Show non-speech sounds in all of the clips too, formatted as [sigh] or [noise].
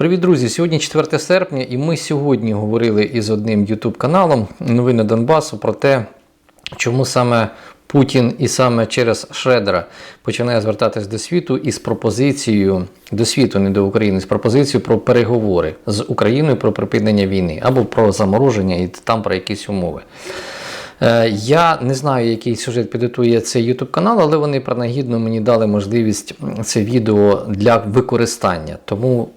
Привіт, друзі! Сьогодні 4 серпня, і ми сьогодні говорили із одним YouTube каналом Новини Донбасу про те, чому саме Путін і саме через Шредера починає звертатись до світу із пропозицією до світу, не до України, з пропозицією про переговори з Україною про припинення війни або про замороження і там про якісь умови. Е, Я не знаю, який сюжет підготує цей YouTube канал, але вони принагідно мені дали можливість це відео для використання. Тому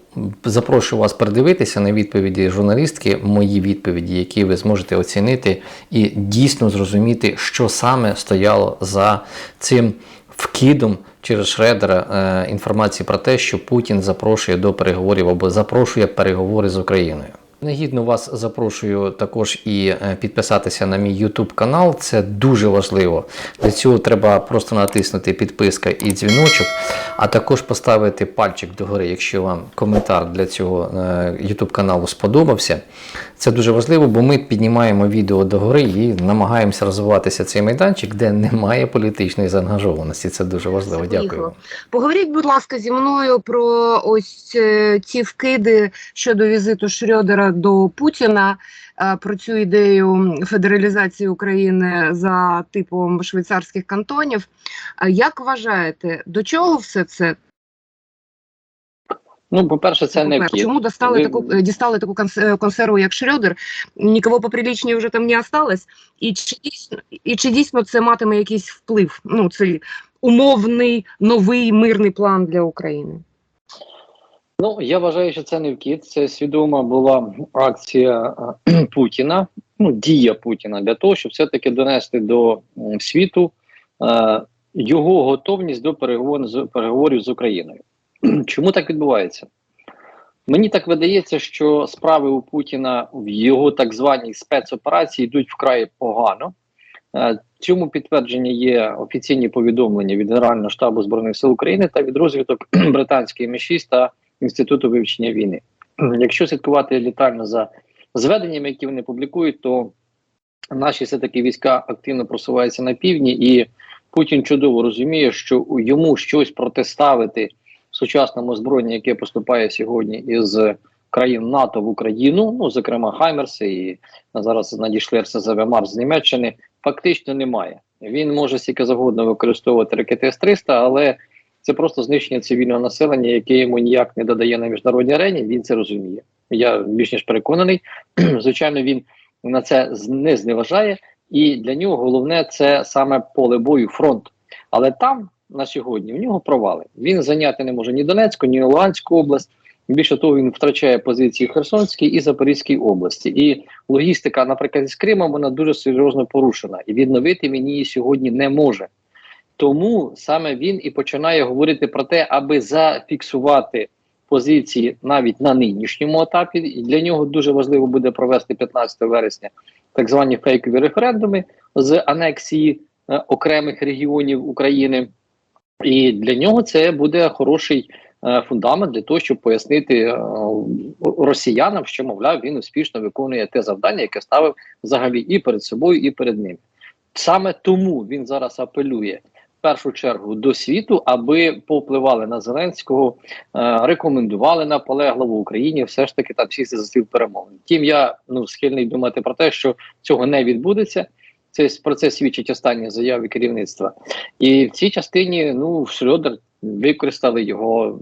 запрошую вас придивитися на відповіді журналістки, мої відповіді, які ви зможете оцінити і дійсно зрозуміти, що саме стояло за цим вкидом через Шредера е, інформації про те, що Путін запрошує до переговорів або запрошує переговори з Україною. Негідно вас запрошую також і е, підписатися на мій YouTube канал. Це дуже важливо. Для цього треба просто натиснути підписка і дзвіночок, а також поставити пальчик догори, якщо вам коментар для цього е, YouTube каналу сподобався. Це дуже важливо, бо ми піднімаємо відео догори і намагаємося розвиватися цей майданчик, де немає політичної заангажованості. Це дуже важливо. Дякую. Поговоріть, будь ласка, зі мною про ось е, ці вкиди щодо візиту Шрёдера до Путіна, е, про цю ідею федералізації України за типом швейцарських кантонів. Е, Як вважаєте, до чого все це? Ну, по-перше, це не По-перше. Чому достали Ви- таку, е, дістали таку консерву, як Шрёдер? Нікого поприлічніше вже там не осталось. І чи дійсно, і чи дійсно це матиме якийсь вплив? Ну, це умовний новий мирний план для України? Ну, я вважаю, що це не вкид. Це свідома була акція е, [clears throat] Путіна, ну, дія Путіна для того, щоб все-таки донести до світу е, його готовність до переговорів з, переговорів з Україною. [clears throat] Чому так відбувається? Мені так видається, що справи у Путіна в його так званій спецоперації йдуть вкрай погано. Е, Цьому підтвердження є офіційні повідомлення від Генерального штабу збройних сил України та від розвиток [clears throat] британської МІ6 та Інституту вивчення війни. [clears throat] Якщо слідкувати детально за зведеннями, які вони публікують, то наші все таки війська активно просуваються на півдні, і Путін чудово розуміє, що йому щось протиставити сучасному озброєнню, яке поступає сьогодні із країн НАТО в Україну, ну зокрема Хаймерси, і зараз надійшли РСЗВ Марс з Німеччини, фактично немає. Він може стільки завгодно використовувати ракети С-300, але це просто знищення цивільного населення, яке йому ніяк не додає на міжнародній арені. Він це розуміє. Я більш ніж переконаний. [clears throat] Звичайно, він на це не зневажає, і для нього головне це саме поле бою, фронт. Але там на сьогодні в нього провали. Він зайняти не може ні Донецьку, ні Луганську область. Більше того, він втрачає позиції Херсонській і Запорізькій області. І логістика, наприклад, з Кримом, вона дуже серйозно порушена, і відновити він її сьогодні не може. Тому саме він і починає говорити про те, аби зафіксувати позиції навіть на нинішньому етапі. І для нього дуже важливо буде провести 15 вересня так звані фейкові референдуми з анексії е, окремих регіонів України. І для нього це буде хороший е, фундамент для того, щоб пояснити е, росіянам, що мовляв він успішно виконує те завдання, яке ставив взагалі і перед собою, і перед ним. Саме тому він зараз апелює першу чергу до світу, аби повпливали на Зеленського, е, рекомендували наполегливо Україні все ж таки там сісти за стіл перемовин. Втім, я ну схильний думати про те, що цього не відбудеться. Це про це свідчить останні заяви керівництва. І в цій частині ну Шрёдер використали його.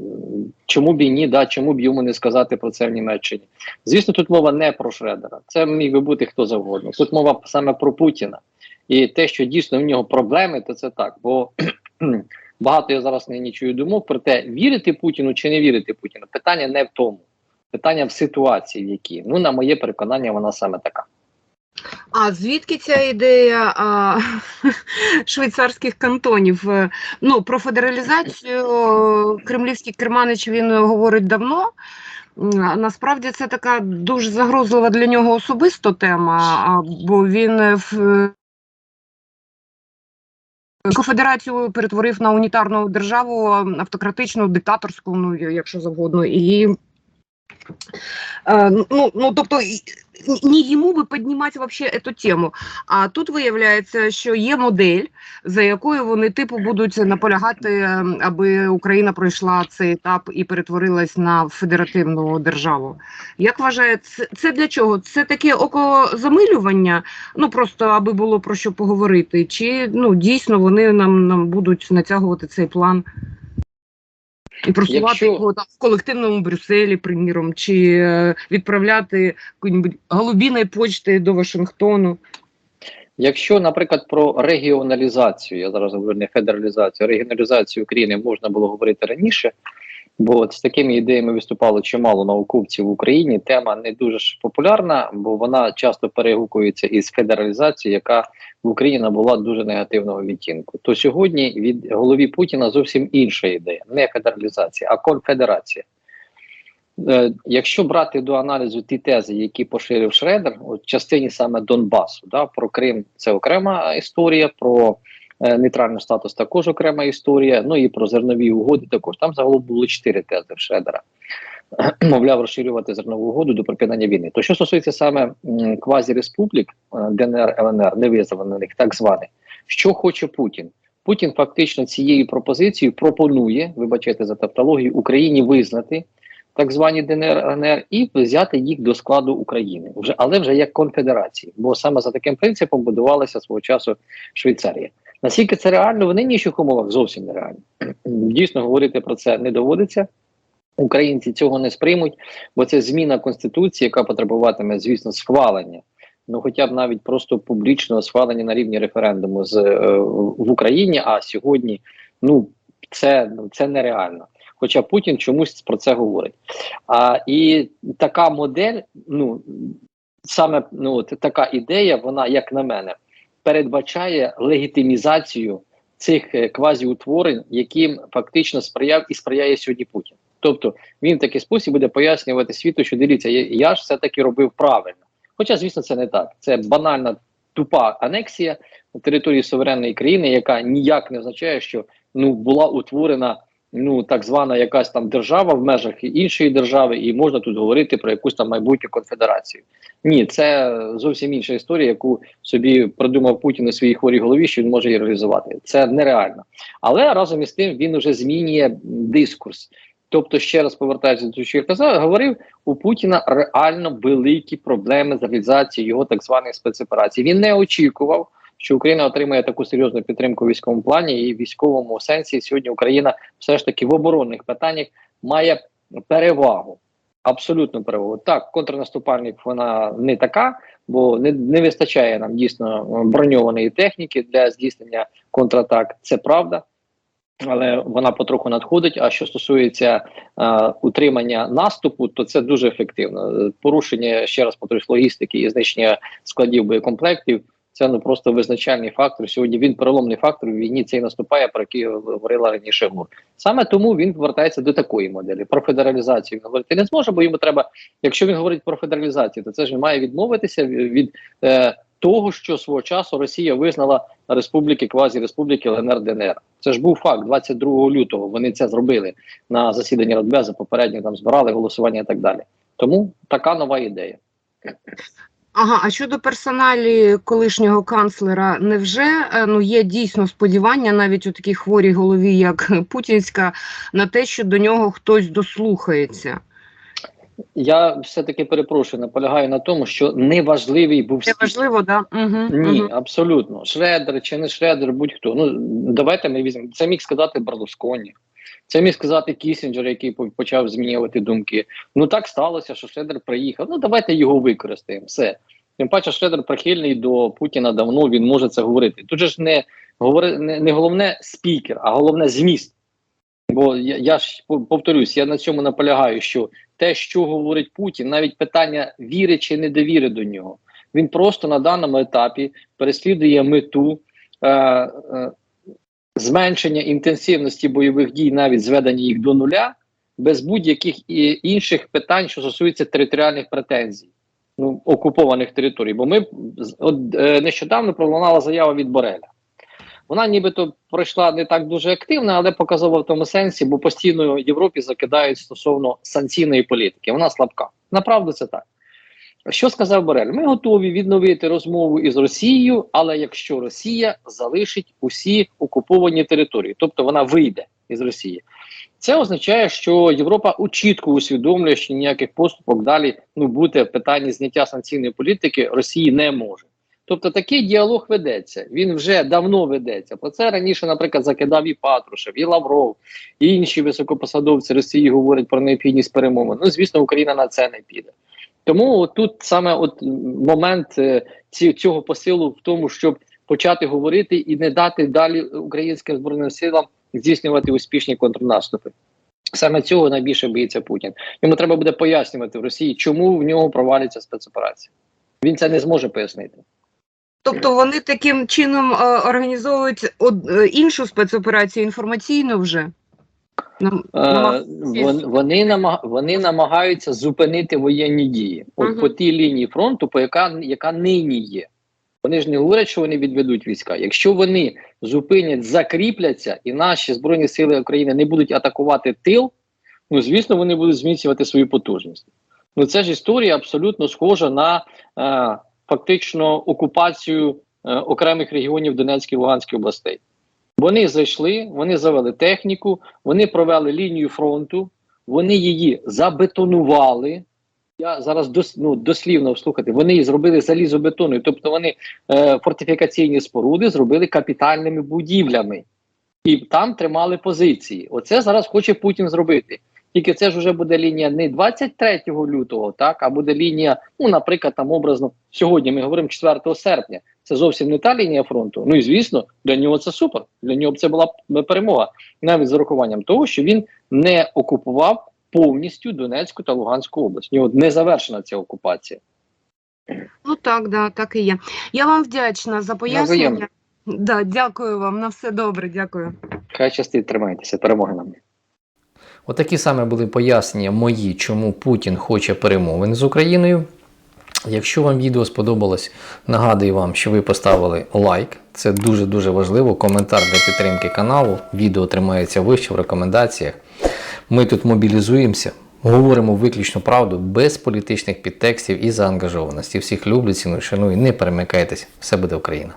Чому б і ні, да, чому б йому не сказати про це в Німеччині? Звісно, тут мова не про Шредера. Це міг би бути хто завгодно. Тут мова саме про Путіна. І те, що дійсно в нього проблеми, то це так. Бо [clears throat] багато я зараз нині чую думок про те, вірити Путіну чи не вірити Путіну. Питання не в тому. Питання в ситуації, в якій. Ну, на моє переконання, вона саме така. А звідки ця ідея а, [laughs] швейцарських кантонів? Ну, про федералізацію кремлівський керманич він говорить давно. Насправді це така дуже загрозлива для нього особисто тема, бо він Конфедерацію перетворив на унітарну державу, автократичну, диктаторську, ну якщо завгодно. І Е, ну, ну, тобто, не ему бы поднимать вообще эту тему. А тут виявляється, що є модель, за якою вони типу будуть наполягати, ем, аби Україна пройшла цей етап і перетворилась на федеративну державу. Як вважає, це для чого? Це таке окозамилювання, ну просто аби було про що поговорити, чи ну дійсно вони нам, нам будуть натягувати цей план? І просувати Якщо- його там в колективному Брюсселі, приміром, чи е, відправляти якої-небудь голубіної почти до Вашингтону. Якщо, наприклад, про регіоналізацію, я зараз говорю не федералізацію, а регіоналізацію України можна було говорити раніше, бо от з такими ідеями виступало чимало науковців в Україні. Тема не дуже ж популярна, бо вона часто перегукується із федералізацією, яка в Україні набула дуже негативного відтінку. То сьогодні від голові Путіна зовсім інша ідея: не федералізація, а конфедерація. Е, Якщо брати до аналізу ті тези, які поширив Шредер, от частині саме Донбасу, да, про Крим це окрема історія, про нейтральний статус також окрема історія. Ну і про зернові угоди також. Там загалом було чотири тези в Шредера. [clears throat] Мовляв, розширювати зернову угоду до припинення війни. То що стосується саме квазі-республік е, ДНР, ЛНР, невизволених, так званих, що хоче Путін? Путін фактично цією пропозицією пропонує, вибачайте за тавтологію, Україні визнати так звані ДНР, ЛНР і взяти їх до складу України, вже але вже як конфедерації, бо саме за таким принципом будувалася свого часу Швейцарія. Наскільки це реально в нинішніх умовах зовсім нереально. [clears throat] Дійсно говорити про це не доводиться. Українці цього не сприймуть, бо це зміна конституції, яка потребуватиме, звісно, схвалення. Ну, хоча б навіть просто публічного схвалення на рівні референдуму з е, в Україні. А сьогодні ну це ну це нереально. Хоча Путін чомусь про це говорить. А і така модель, ну саме ну от така ідея, вона, як на мене, передбачає легітимізацію цих е, квазіутворень, яким фактично сприяв і сприяє сьогодні Путін. Тобто він в такий спосіб буде пояснювати світу, що дивіться, я, ж все таки робив правильно. Хоча, звісно, це не так. Це банальна тупа анексія на території суверенної країни, яка ніяк не означає, що ну була утворена ну так звана якась там держава в межах іншої держави, і можна тут говорити про якусь там майбутню конфедерацію. Ні, це зовсім інша історія, яку собі придумав Путін у своїй хворій голові, що він може її реалізувати. Це нереально. Але разом із тим він уже змінює дискурс. Тобто, ще раз повертаючись до того, що я казав, говорив у Путіна реально великі проблеми з реалізацією його так званих спецоперацій. Він не очікував, що Україна отримає таку серйозну підтримку в військовому плані і в військовому сенсі. Сьогодні Україна все ж таки в оборонних питаннях має перевагу. Абсолютну перевагу. Так, контрнаступальник вона не така, бо не, не вистачає нам дійсно броньованої техніки для здійснення контратак. Це правда. Але вона потроху надходить. А що стосується е, утримання наступу, то це дуже ефективно. Порушення ще раз повторюсь, логістики і знищення складів боєкомплектів. Це ну просто визначальний фактор. Сьогодні він переломний фактор в війні. Цей наступає, про який говорила раніше Гур. Саме тому він повертається до такої моделі. Про федералізацію він говорити не зможе, бо йому треба. Якщо він говорить про федералізацію, то це ж він має відмовитися від е, того, що свого часу Росія визнала республіки, квазі-республіки ЛНР ДНР. Це ж був факт 22 лютого. Вони це зробили на засіданні Радбеза, попередньо там збирали голосування і так далі. Тому така нова ідея. Ага, а щодо персоналі колишнього канцлера, невже е, ну є дійсно сподівання навіть у такій хворій голові, як [laughs] Путінська, на те, що до нього хтось дослухається? Я все-таки перепрошую, наполягаю на тому, що неважливий був Це важливо, да? Угу, Ні, угу. абсолютно. Шредер чи не Шредер, будь-хто. Ну давайте ми візьмемо. Це міг сказати Барлусконі. Це міг сказати Кісінджер, який почав змінювати думки. Ну так сталося, що Шредер приїхав. Ну давайте його використаємо. Все. Тим паче, Шредер прихильний до Путіна давно, він може це говорити. Тут же ж не говори, не, не головне спікер, а головне зміст. Бо я, я ж повторюсь, я на цьому наполягаю, що те, що говорить Путін, навіть питання віри чи недовіри до нього. Він просто на даному етапі переслідує мету е, е, зменшення інтенсивності бойових дій, навіть зведення їх до нуля, без будь-яких інших питань, що стосуються територіальних претензій ну, окупованих територій. Бо ми от, е, нещодавно пролунала заява від Бореля. Вона нібито пройшла не так дуже активно, але показова в тому сенсі, бо постійно Європі закидають стосовно санкційної політики. Вона слабка. Направду це так. Що сказав Борель? Ми готові відновити розмову із Росією, але якщо Росія залишить усі окуповані території, тобто вона вийде із Росії. Це означає, що Європа у- чітко усвідомлює, що ніяких поступок далі ну бути в питанні зняття санкційної політики Росії не може. Тобто такий діалог ведеться. Він вже давно ведеться. Про це раніше, наприклад, закидав і Патрушев, і Лавров, і інші високопосадовці Росії говорять про необхідність перемовин. Ну, звісно, Україна на це не піде. Тому тут саме от момент е, цього посилу в тому, щоб почати говорити і не дати далі українським збройним силам здійснювати успішні контрнаступи. Саме цього найбільше боїться Путін. Йому треба буде пояснювати в Росії, чому в нього проваляться спецоперації. Він це не зможе пояснити. Тобто вони таким чином е, організовують од- е, іншу спецоперацію інформаційну вже? Нам, Е, намагаються- вон- вони, намаг, вони намагаються зупинити воєнні дії от по тій лінії фронту, по яка, яка нині є. Вони ж не говорять, що вони відведуть війська. Якщо вони зупинять, закріпляться, і наші збройні сили України не будуть атакувати тил, ну звісно, вони будуть зміцнювати свою потужність. Ну це ж історія абсолютно схожа на е, фактично окупацію е, окремих регіонів Донецької і Луганської областей. Вони зайшли, вони завели техніку, вони провели лінію фронту, вони її забетонували. Я зараз дос, ну, дослівно слухати, вони її зробили залізобетонною, тобто вони е, фортифікаційні споруди зробили капітальними будівлями і там тримали позиції. Оце зараз хоче Путін зробити. Тільки це ж вже буде лінія не 23 лютого, так а буде лінія, ну наприклад, там образно сьогодні. Ми говоримо 4 серпня. Це зовсім не та лінія фронту. Ну і звісно, для нього це супер. Для нього б це була б перемога, навіть з урахуванням того, що він не окупував повністю Донецьку та Луганську область. У нього не завершена ця окупація. Ну так, да, так і є. Я вам вдячна за пояснення. Да, дякую вам. На все добре, дякую. Хай щастить, тримайтеся, перемоги нам. Отакі саме були пояснення мої, чому Путін хоче перемовин з Україною. Якщо вам відео сподобалось, нагадую вам, що ви поставили лайк. Це дуже-дуже важливо. Коментар для підтримки каналу. Відео тримається вище в рекомендаціях. Ми тут мобілізуємося, говоримо виключно правду, без політичних підтекстів і заангажованості. Всіх люблю, ціную, шаную, не перемикайтесь. Все буде Україна!